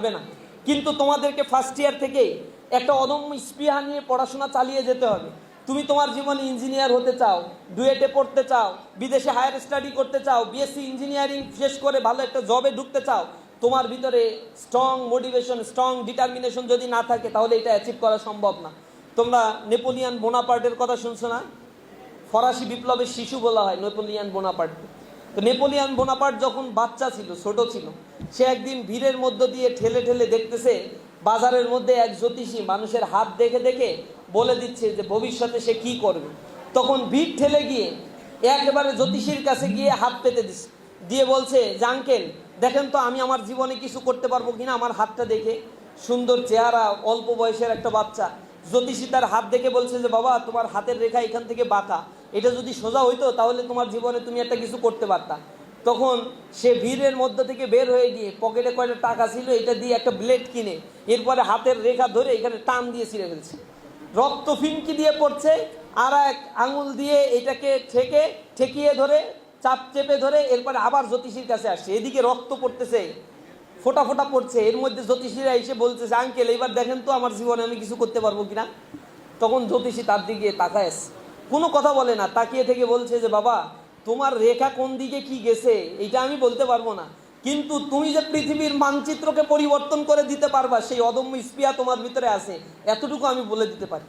হবে না। কিন্তু তোমাদেরকে ফার্স্ট ইয়ার থেকে একটা অদম্য স্পৃহা নিয়ে পড়াশোনা চালিয়ে যেতে হবে। তুমি তোমার জীবনে ইঞ্জিনিয়ার হতে চাও ডুয়েটে পড়তে চাও, বিদেশে হায়ার স্টাডি করতে চাও বিএসসি ইঞ্জিনিয়ারিং শেষ করে ভালো একটা জবে ঢুকতে চাও, তোমার ভিতরে স্ট্রং মোটিভেশন স্ট্রং ডিটারমিনেশন যদি না থাকে, তাহলে এটা অ্যাচিভ করা সম্ভব না। তোমরা নেপোলিয়ান বোনাপার্টের কথা শুনছো না? ফরাসি বিপ্লবের শিশু বলা হয় নেপোলিয়ান বোনাপার্ট তো নেপোলিয়ান বোনাপার্ট যখন বাচ্চা ছিল, ছোট ছিল, সে একদিন ভিড়ের মধ্য দিয়ে ঠেলে ঠেলে দেখতেছে বাজারের মধ্যে এক জ্যোতিষী মানুষের হাত দেখে দেখে বলে দিচ্ছে যে ভবিষ্যতে সে কি করবে। তখন ভিড় ঠেলে গিয়ে একেবারে জ্যোতিষীর কাছে গিয়ে হাত পেতে দিস, দিয়ে বলছে যে, আঙ্কেল, দেখেন তো আমি আমার জীবনে কিছু করতে পারব কিনা আমার হাতটা দেখে। সুন্দর চেহারা, অল্প বয়সের একটা বাচ্চা। জ্যোতিষী তার হাত দেখে বলছে যে, বাবা, তোমার হাতের রেখা এখান থেকে বাঁকা। এটা যদি সোজা হইতো, তাহলে তোমার জীবনে তুমি একটা কিছু করতে পারতা। তখন সে ভিড়ের মধ্যে থেকে বের হয়ে গিয়ে পকেটে কয়টা টাকা ছিল, এটা দিয়ে একটা ব্লেড কিনে, এরপরে হাতের রেখা ধরে এখানে টান দিয়ে ছিঁড়ে ফেলছে। রক্ত ফিনকি দিয়ে পড়ছে, আর এক আঙুল দিয়ে এটাকে ঠেকে, ঠেকিয়ে ধরে, চাপ চেপে ধরে, এরপরে আবার জ্যোতিষীর কাছে আসছে। এদিকে রক্ত পড়তেছে, ফোটা ফোটা পড়ছে। এর মধ্যে জ্যোতিষীরা এসে বলছে যে, আঙ্কেল, এবার দেখেন তো আমার জীবনে আমি কিছু করতে পারব কিনা? তখন জ্যোতিষী তার দিকে তাকায় কোনো কথা বলে না, তাকিয়ে থেকে বলছে যে, বাবা, তোমার রেখা কোন দিকে কি গেছে? এটা আমি বলতে পারব না। কিন্তু তুমি যে পৃথিবীর মানচিত্রকে পরিবর্তন করে দিতে পারবা, সেই অদম্য স্পিয়া তোমার ভিতরে আছে। এতটুকু আমি বলে দিতে পারি।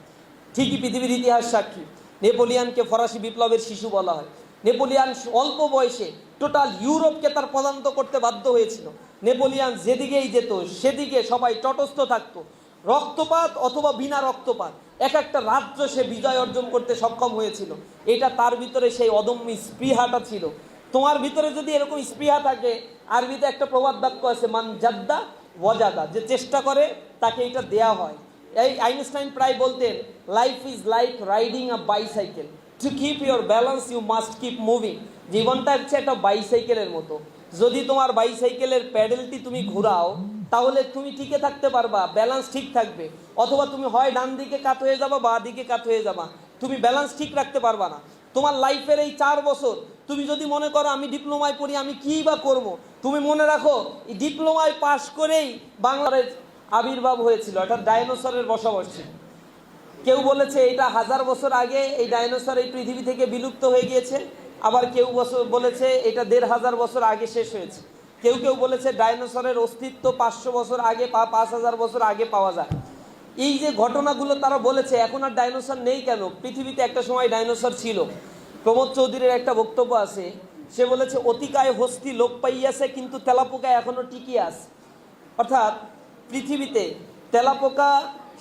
ঠিকই পৃথিবীর ইতিহাস সাক্ষী। নেপোলিয়ানকে ফরাসি বিপ্লবের শিশু বলা হয়। নেপোলিয়ান অল্প বয়সে টোটাল ইউরোপকে তার পদান্ত করতে বাধ্য হয়েছিল। নেপোলিয়ান যেদিকেই যেত, সেদিকে সবাই তটস্থ থাকতো। রক্তপাত অথবা বিনা রক্তপাত। এক একটা রাজ্য সে বিজয় অর্জন করতে সক্ষম হয়েছিল। এটা তার ভিতরে সেই অদম্য স্পৃহাটা ছিল। তোমার ভিতরে যদি এরকম স্পৃহা থাকে, আরবিতে একটা প্রবাদ বাক্য আছে, মান জাদ্দা ওয়াজাদা যে চেষ্টা করে, তাকে এটা দেয়া হয়। এই আইনস্টাইন প্রায় বলতেন life is like riding a bicycle to keep your balance you must keep moving জীবনটা হচ্ছে একটা বাইসাইকেলের মতো। যদি তোমার বাইসাইকেলের প্যাডেলটি তুমি ঘোরাও তাহলে তুমি টিকে থাকতে পারবা ব্যালেন্স ঠিক থাকবে। অথবা তুমি হয় ডান দিকে কাত হয়ে যাবা, বা দিকে কাত হয়ে যাবা। তুমি ব্যালেন্স ঠিক রাখতে পারবা না। তোমার লাইফের এই চার বছর, তুমি যদি মনে করো আমি ডিপ্লোমায় পড়ি, আমি কী বা করব। তুমি মনে রাখো ডিপ্লোমায় পাশ করেই বাংলার আবির্ভাব হয়েছিল, অর্থাৎ ডাইনোসরের বসবাস ছিল। কেউ বলেছে এটা হাজার বছর আগে এই ডাইনোসর এই পৃথিবী থেকে বিলুপ্ত হয়ে গিয়েছে, আবার কেউ বছর বলেছে এটা দেড় হাজার বছর আগে শেষ হয়েছে। কেউ কেউ বলেছে ডাইনোসরের অস্তিত্ব পাঁচশো বছর আগে বা পাঁচ হাজার বছর আগে পাওয়া যায়। এই যে ঘটনাগুলো তারা বলেছে, এখন আর ডাইনোসর নেই কেন? পৃথিবীতে একটা সময় ডাইনোসর ছিল। প্রমোদ চৌধুরীর একটা বক্তব্য আছে, সে বলেছে, অতিকায় হস্তি লোপ পাইয়াছে, কিন্তু তেলাপোকা এখনও টিকিয়ে আছে। অর্থাৎ পৃথিবীতে তেলাপোকা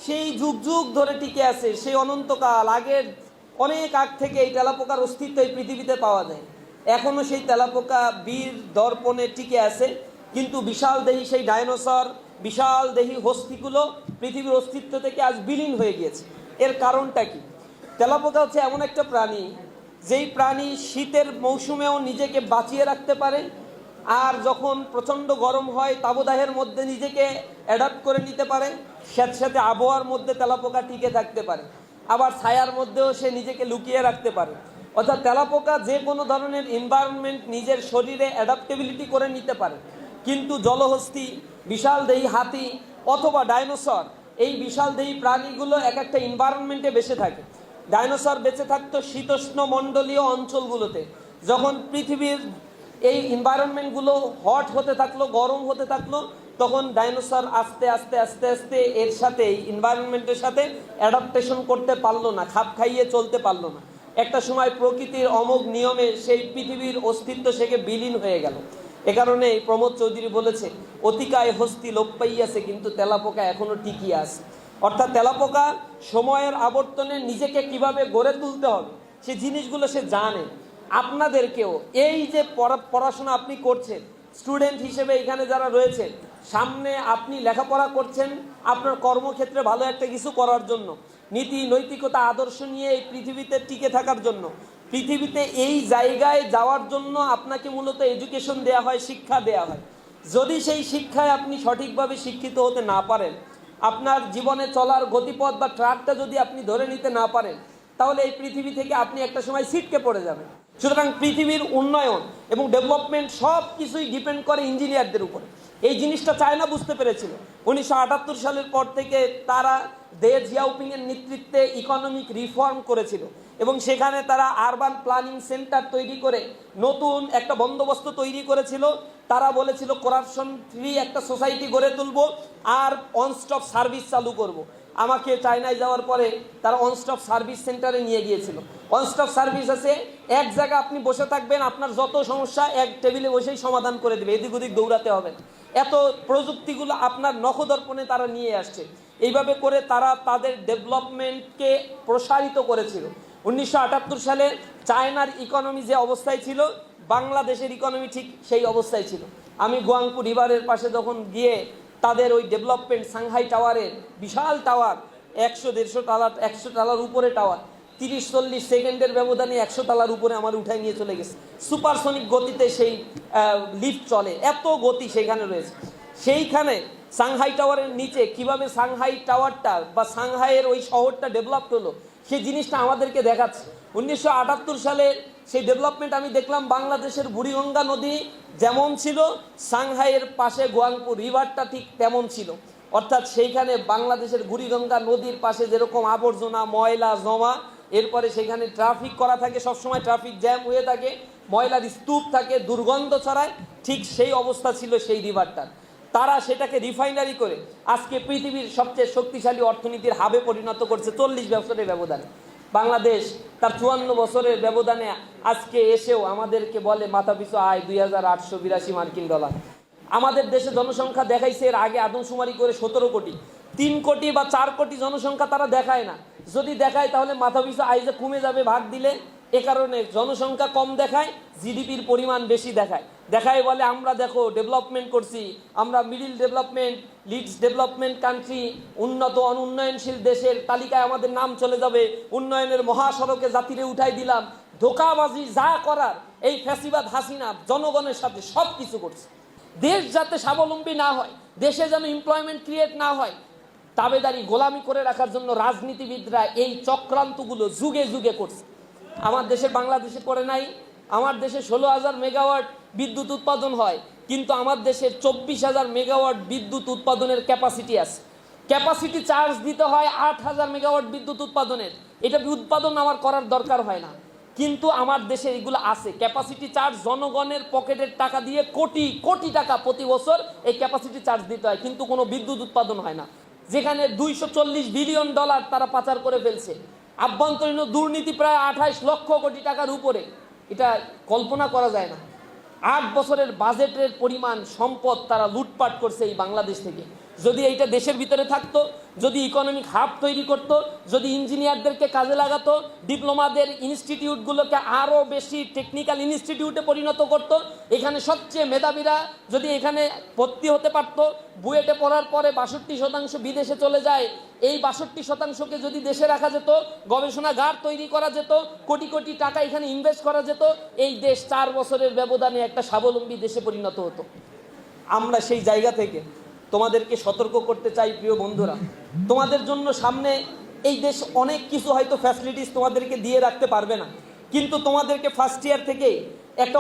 সেই যুগ যুগ ধরে টিকে আছে, সেই অনন্তকাল আগের অনেক আগ থেকে এই তেলাপোকার অস্তিত্ব এই পৃথিবীতে পাওয়া যায়। এখনও সেই তেলাপোকা বীর দর্পণে টিকে আছে, কিন্তু বিশাল দেহি সেই ডাইনোসর, বিশাল দেহি হস্তিগুলো পৃথিবীর অস্তিত্ব থেকে আজ বিলীন হয়ে গিয়েছে। এর কারণটা কি? তেলাপোকা হচ্ছে এমন একটা প্রাণী, যেই প্রাণী শীতের মৌসুমেও নিজেকে বাঁচিয়ে রাখতে পারে, আর যখন প্রচণ্ড গরম হয়, তাবদাহের মধ্যে নিজেকে অ্যাডাপ্ট করে নিতে পারে স্যাঁতস্যাঁতে আবহাওয়ার মধ্যে তেলাপোকা টিকে থাকতে পারে। আবার ছায়ার মধ্যেও সে নিজেকে লুকিয়ে রাখতে পারে। অর্থাৎ তেলাপোকা যে কোনো ধরনের এনভায়রনমেন্ট নিজের শরীরে অ্যাডাপ্টেবিলিটি করে নিতে পারে। কিন্তু জলহস্তি, বিশাল দেহি হাতি অথবা ডাইনোসর এই বিশাল দেহি প্রাণীগুলো এক একটা এনভায়রনমেন্টে বেঁচে থাকে। ডাইনোসর বেঁচে থাকতো শীতোষ্ণ মণ্ডলীয় অঞ্চলগুলোতে। যখন পৃথিবীর এই এনভায়রনমেন্টগুলো হট হতে থাকল, গরম হতে থাকল, তখন ডাইনোসর আস্তে আস্তে আস্তে আস্তে এর সাথে, এই এনভায়রনমেন্টের সাথে অ্যাডাপ্টেশন করতে পারল না, খাপ খাইয়ে চলতে পারল না। একটা সময় প্রকৃতির অমোঘ নিয়মে সেই পৃথিবীর অস্তিত্ব সেকে বিলীন হয়ে গেল। এ কারণে প্রমোদ চৌধুরী বলেছে, অতিকায় হস্তি লোপ পাইয়াছে কিন্তু তেলাপোকা এখনও টিকিয়ে আছে। অর্থাৎ তেলাপোকা সময়ের আবর্তনে নিজেকে কীভাবে গড়ে তুলতে হবে, সে জিনিসগুলো সে জানে। আপনাদেরকেও এই যে পড়া- পড়াশোনা আপনি করছেন, স্টুডেন্ট হিসেবে এখানে যারা রয়েছেন সামনে আপনি লেখাপড়া করছেন, আপনার কর্মক্ষেত্রে ভালো একটা কিছু করার জন্য। নীতি, নৈতিকতা, আদর্শ নিয়ে এই পৃথিবীতে টিকে থাকার জন্য। পৃথিবীতে এই জায়গায় যাওয়ার জন্য আপনাকে মূলত এডুকেশন দেয়া হয়, শিক্ষা দেয়া হয়। যদি সেই শিক্ষায় আপনি সঠিকভাবে শিক্ষিত হতে না পারেন, আপনার জীবনে চলার গতিপথ বা ট্রাকটা যদি আপনি ধরে নিতে না পারেন, তাহলে এই পৃথিবী থেকে আপনি একটা সময় ছিটকে পড়ে যাবেন। সুতরাং পৃথিবীর উন্নয়ন এবং ডেভেলপমেন্ট সব কিছুই ডিপেন্ড করে ইঞ্জিনিয়ারদের উপরে। এই জিনিসটা চায়না বুঝতে পেরেছিল। উনিশশো আটাত্তর সালের পর থেকে তারা দে জিয়াউপিং এর নেতৃত্বে ইকোনমিক রিফর্ম করেছিল এবং সেখানে তারা আরবান প্ল্যানিং সেন্টার তৈরি করে নতুন একটা বন্দোবস্ত তৈরি করেছিল। তারা বলেছিল করাপশন ফ্রি একটা সোসাইটি গড়ে তুলব আর অন স্টপ সার্ভিস চালু করব। আমাকে চায়নায় যাওয়ার পরে তারা অন স্টপ সার্ভিস সেন্টারে নিয়ে গিয়েছিল। অন স্টপ সার্ভিস আছে, এক জায়গায় আপনি বসে থাকবেন, আপনার যত সমস্যা এক টেবিলে বসেই সমাধান করে দেবে, এদিক ওদিক দৌড়াতে হবে। এত প্রযুক্তিগুলো আপনার নখদর্পণে তারা নিয়ে আসছে। এইভাবে করে তারা তাদের ডেভেলপমেন্টকে প্রসারিত করেছিল। উনিশশো আটাত্তর সালে চায়নার ইকোনমি যে অবস্থায় ছিল, বাংলাদেশের ইকোনমি ঠিক সেই অবস্থায় ছিল। আমি গোয়াংপু রিভারের পাশে যখন গিয়ে তাদের ওই ডেভেলপমেন্ট সাংহাই টাওয়ারের বিশাল টাওয়ার, একশো দেড়শো টালার একশো টালার উপরে টাওয়ার, তিরিশ চল্লিশ সেকেন্ডের ব্যবধানে একশো তালার উপরে আমার উঠাই নিয়ে চলে গেছে। সুপারসনিক গতিতে সেই লিফট চলে, এত গতি সেখানে রয়েছে। সেইখানে সাংহাই টাওয়ারের নিচে কীভাবে সাংহাই টাওয়ারটা বা সাংহাইয়ের ওই শহরটা ডেভেলপ হলো, সেই জিনিসটা আমাদেরকে দেখাচ্ছে। উনিশশো আটাত্তর সালে সেই ডেভেলপমেন্ট আমি দেখলাম বাংলাদেশের বুড়িগঙ্গা নদী যেমন ছিল, সাংহাইয়ের পাশে গোয়াংপুর রিভারটা ঠিক তেমন ছিল। অর্থাৎ সেইখানে বাংলাদেশের বুড়িগঙ্গা নদীর পাশে যেরকম আবর্জনা, ময়লা, জমা, এরপরে সেখানে ট্রাফিক করা থাকে, সবসময় ট্রাফিক জ্যাম হয়ে থাকে, ময়লার স্তূপ থাকে, দুর্গন্ধ ছড়ায়, ঠিক সেই অবস্থা ছিল সেই রিভারটার তারা সেটাকে রিফাইনারি করে আজকে পৃথিবীর সবচেয়ে শক্তিশালী অর্থনীতির হাবে পরিণত করছে চল্লিশ বছরের ব্যবধানে। বাংলাদেশ তার চুয়ান্ন বছরের ব্যবধানে আজকে এসেও আমাদেরকে বলে মাথা মাথাপিছু আয় দুই হাজার আটশো বিরাশি মার্কিন ডলার। আমাদের দেশে জনসংখ্যা দেখাইছে এর আগে আদমশুমারি করে সতেরো কোটি। তিন কোটি বা চার কোটি জনসংখ্যা তারা দেখায় না। যদি দেখায় তাহলে মাথা মাথাপিছু আয় যে কমে যাবে, ভাগ দিলে এ কারণে জনসংখ্যা কম দেখায় জিডিপির পরিমাণ বেশি দেখায়। দেখায় বলে আমরা দেখো ডেভেলপমেন্ট করছি, আমরা middle development leads development country উন্নত অনুন্নয়নশীল দেশের তালিকায় আমাদের নাম চলে যাবে, উন্নয়নের মহাসড়কে জাতিরে উঠাই দিলাম। ধোকাবাজি যা করার, এই ফ্যাসিবাদ হাসিনা জনগণের সাথে সব কিছু করছে। দেশ যাতে স্বাবলম্বী না হয়, দেশে যেন এমপ্লয়মেন্ট ক্রিয়েট না হয়, তাবেদারি গোলামি করে রাখার জন্য রাজনীতিবিদরা এই চক্রান্তগুলো যুগে যুগে করছে। আমার দেশে বাংলাদেশে করে নাই, আমার দেশে ষোলো হাজার মেগাওয়াট বিদ্যুৎ উৎপাদন হয়, কিন্তু আমার দেশে চব্বিশ হাজার মেগাওয়াট বিদ্যুৎ উৎপাদনের ক্যাপাসিটি আছে। ক্যাপাসিটি চার্জ দিতে হয় আট হাজার মেগাওয়াট বিদ্যুৎ উৎপাদনের। এটা উৎপাদন আমার করার দরকার হয় না। কিন্তু আমার দেশে এগুলো আছে। ক্যাপাসিটি চার্জ জনগণের পকেটের টাকা দিয়ে কোটি কোটি টাকা প্রতি বছর এই ক্যাপাসিটি চার্জ দিতে হয়, কিন্তু কোনো বিদ্যুৎ উৎপাদন হয় না। যেখানে দুইশো চল্লিশ বিলিয়ন ডলার তারা পাচার করে ফেলছে। আভ্যন্তরীণ দুর্নীতি প্রায় আঠাইশ লক্ষ কোটি টাকার উপরে। এটা কল্পনা করা যায় না। আট বছরের বাজেটের পরিমাণ সম্পদ তারা লুটপাট করছে এই বাংলাদেশ থেকে। যদি এইটা দেশের ভিতরে থাকতো যদি ইকোনমিক হাব তৈরি করতো, যদি ইঞ্জিনিয়ারদেরকে কাজে লাগাতো ডিপ্লোমাদের ইনস্টিটিউটগুলোকে আরও বেশি টেকনিক্যাল ইনস্টিটিউটে পরিণত করতো, এখানে সবচেয়ে মেধাবীরা যদি এখানে ভর্তি হতে পারতো, বুয়েটে পড়ার পরে বাষট্টি শতাংশ বিদেশে চলে যায়, এই বাষট্টি শতাংশকে যদি দেশে রাখা যেত, গবেষণাগার তৈরি করা যেত, কোটি কোটি টাকা এখানে ইনভেস্ট করা যেত, এই দেশ চার বছরের ব্যবধানে একটা স্বাবলম্বী দেশে পরিণত হতো। আমরা সেই জায়গা থেকে তোমাদেরকে সতর্ক করতে চাই, প্রিয় বন্ধুরা। তোমাদের জন্য সামনে এই দেশ অনেক কিছু হয়তো ফ্যাসিলিটিস তোমাদেরকে দিয়ে রাখতে পারবে না। কিন্তু তোমাদেরকে ফার্স্ট ইয়ার থেকে একটা